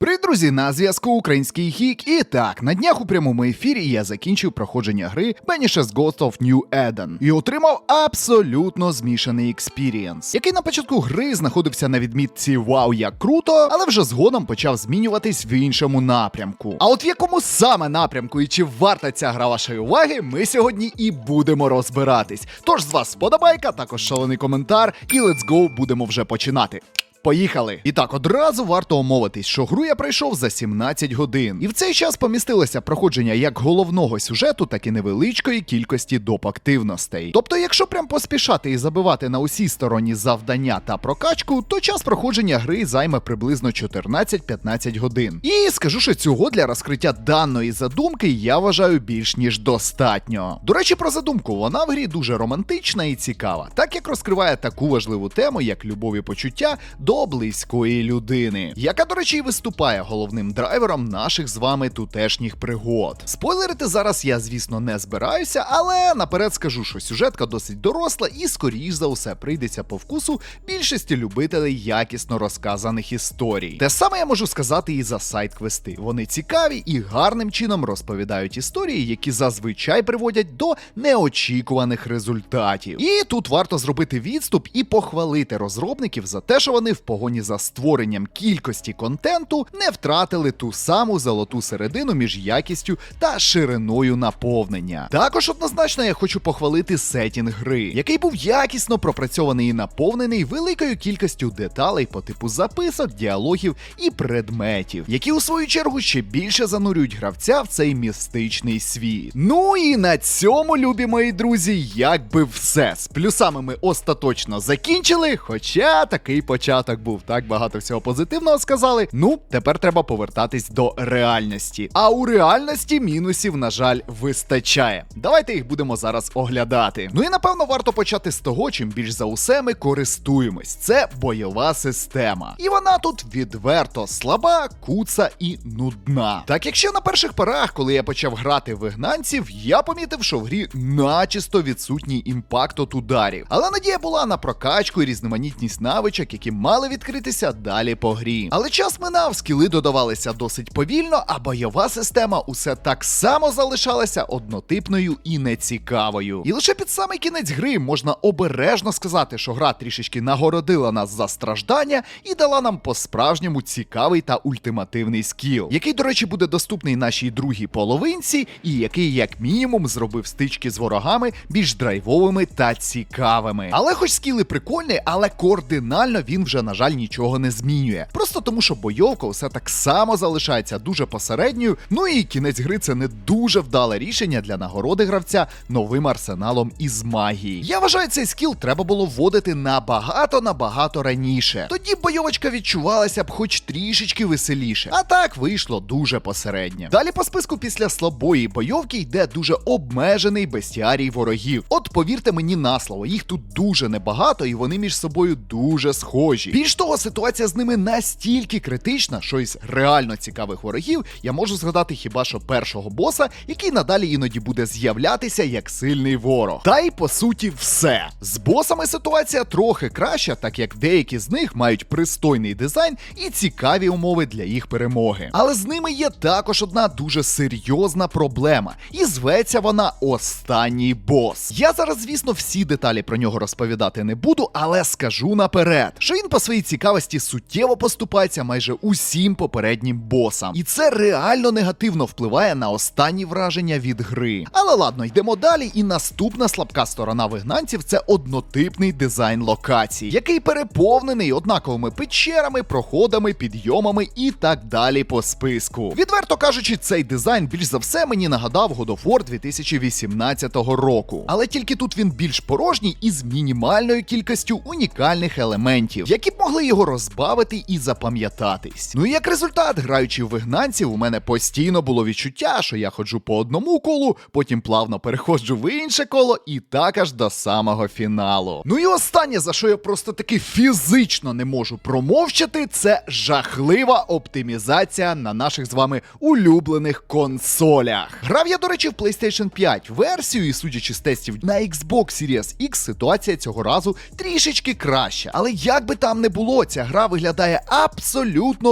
Привіт, друзі! На зв'язку Український Гік. І так, на днях у прямому ефірі я закінчив проходження гри Banishes Ghost of New Eden і отримав абсолютно змішаний експірієнс, який на початку гри знаходився на відмітці Вау, як круто, але вже згодом почав змінюватись в іншому напрямку. А от в якому саме напрямку і чи варта ця гра вашої уваги, ми сьогодні і будемо розбиратись. Тож з вас сподобайка, також шалений коментар, і let's go, будемо вже починати. Поїхали! І так, одразу варто омовитись, що гру я пройшов за 17 годин. І в цей час помістилося проходження як головного сюжету, так і невеличкої кількості доп. активностей. Тобто, якщо прям поспішати і забивати на усі сторонні завдання та прокачку, то час проходження гри займе приблизно 14-15 годин. І скажу, що цього для розкриття даної задумки я вважаю більш ніж достатньо. До речі, про задумку вона в грі дуже романтична і цікава, так як розкриває таку важливу тему, як любов і почуття до близької людини, яка, до речі, виступає головним драйвером наших з вами тутешніх пригод. Спойлерити зараз я, звісно, не збираюся, але наперед скажу, що сюжетка досить доросла і, скоріш за усе, прийдеться по вкусу більшості любителей якісно розказаних історій. Те саме я можу сказати і за сайт-квести. Вони цікаві і гарним чином розповідають історії, які зазвичай приводять до неочікуваних результатів. І тут варто зробити відступ і похвалити розробників за те, що вони в погоні за створенням кількості контенту не втратили ту саму золоту середину між якістю та шириною наповнення. Також однозначно я хочу похвалити сетінг гри, який був якісно пропрацьований і наповнений великою кількістю деталей по типу записок, діалогів і предметів, які у свою чергу ще більше занурюють гравця в цей містичний світ. Ну і на цьому, любі мої друзі, якби все. З плюсами ми остаточно закінчили, хоча такий початок був так багато всього позитивного сказали. Ну, тепер треба повертатись до реальності. А у реальності мінусів, на жаль, вистачає. Давайте їх будемо зараз оглядати. Ну і напевно варто почати з того, чим більш за усе ми користуємось. Це бойова система. І вона тут відверто слаба, куца і нудна. Так якщо на перших порах, коли я почав грати вигнанців, я помітив, що в грі начисто відсутній імпакт от ударів. Але надія була на прокачку і різноманітність навичок, які мали відкритися далі по грі. Але час минав, скіли додавалися досить повільно, а бойова система усе так само залишалася однотипною і нецікавою. І лише під самий кінець гри можна обережно сказати, що гра трішечки нагородила нас за страждання і дала нам по-справжньому цікавий та ультимативний скіл, який, до речі, буде доступний нашій другій половинці, і який, як мінімум, зробив стички з ворогами більш драйвовими та цікавими. Але хоч скіли прикольні, але кардинально він вже, на жаль, нічого не змінює. Просто тому, що бойовка усе так само залишається дуже посередньою. Ну і кінець гри це не дуже вдале рішення для нагороди гравця новим арсеналом із магії. Я вважаю, цей скіл треба було вводити набагато набагато раніше. Тоді бойовочка відчувалася б хоч трішечки веселіше. А так вийшло дуже посередньо. Далі по списку після слабої бойовки йде дуже обмежений бестіарій ворогів. От повірте мені на слово, їх тут дуже небагато, і вони між собою дуже схожі. Більш того, ситуація з ними настільки критична, що із реально цікавих ворогів я можу згадати хіба що першого боса, який надалі іноді буде з'являтися як сильний ворог. Та й по суті, все. З босами ситуація трохи краща, так як деякі з них мають пристойний дизайн і цікаві умови для їх перемоги. Але з ними є також одна дуже серйозна проблема, і зветься вона останній бос. Я зараз, звісно, всі деталі про нього розповідати не буду, але скажу наперед, що він по своїй цікавості суттєво поступається майже усім попереднім босам. І це реально негативно впливає на останні враження від гри. Але ладно, йдемо далі. І наступна слабка сторона вигнанців це однотипний дизайн локацій, який переповнений однаковими печерами, проходами, підйомами і так далі по списку. Відверто кажучи, цей дизайн більш за все мені нагадав God of War 2018 року. Але тільки тут він більш порожній і з мінімальною кількістю унікальних елементів, які б могли його розбавити і запам'ятатись. Ну і як результат, граючи в вигнанців, у мене постійно було відчуття, що я ходжу по одному колу, потім плавно переходжу в інше коло, і так аж до самого фіналу. Ну і останнє, за що я просто таки фізично не можу промовчати, це жахлива оптимізація на наших з вами улюблених консолях. Грав я, до речі, в PlayStation 5 версію, і судячи з тестів на Xbox Series X, ситуація цього разу трішечки краща. Але як би там не було, ця гра виглядає абсолютно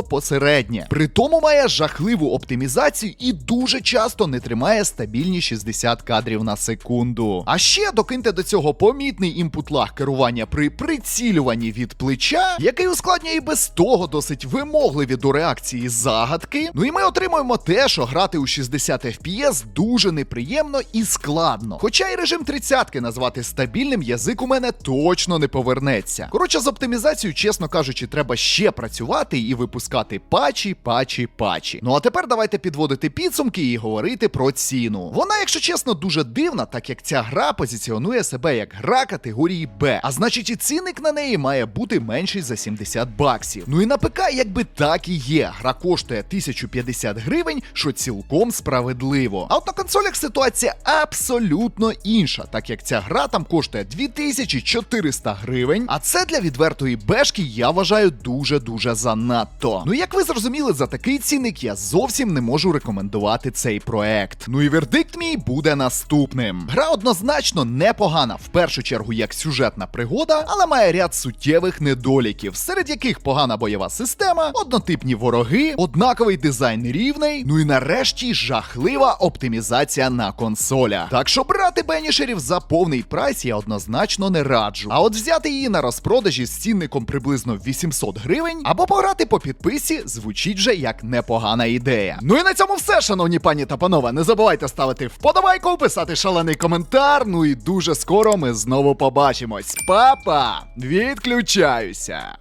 посереднє. При тому має жахливу оптимізацію і дуже часто не тримає стабільні 60 кадрів на секунду. А ще докиньте до цього помітний імпут лаг керування при прицілюванні від плеча, який ускладнює і без того досить вимогливі до реакції загадки. Ну і ми отримуємо те, що грати у 60 FPS дуже неприємно і складно. Хоча і режим 30 назвати стабільним язик у мене точно не повернеться. Коротше, з оптимізацією, чесно кажучи, треба ще працювати і випускати патчі, патчі, патчі. Ну а тепер давайте підводити підсумки і говорити про ціну. Вона, якщо чесно, дуже дивна, так як ця гра позиціонує себе як гра категорії Б. А значить, і цінник на неї має бути менший за 70 баксів. Ну і на ПК, якби так і є. Гра коштує 1050 гривень, що цілком справедливо. А от на консолях ситуація абсолютно інша, так як ця гра там коштує 2400 гривень. А це для відвертої бешки я вважаю дуже-дуже занадто. Ну як ви зрозуміли, за такий цінник я зовсім не можу рекомендувати цей проект. Ну і вердикт мій буде наступним. Гра однозначно непогана, в першу чергу як сюжетна пригода, але має ряд суттєвих недоліків, серед яких погана бойова система, однотипні вороги, однаковий дизайн рівней, ну і нарешті жахлива оптимізація на консолях. Так що брати бенішерів за повний прайс я однозначно не раджу. А от взяти її на розпродажі з цінником приблизно 800 гривень, або пограти по підписі звучить вже як непогана ідея. Ну і на цьому все, шановні пані та панове. Не забувайте ставити вподобайку, писати шалений коментар. Ну і дуже скоро ми знову побачимось. Па-па! Відключаюся!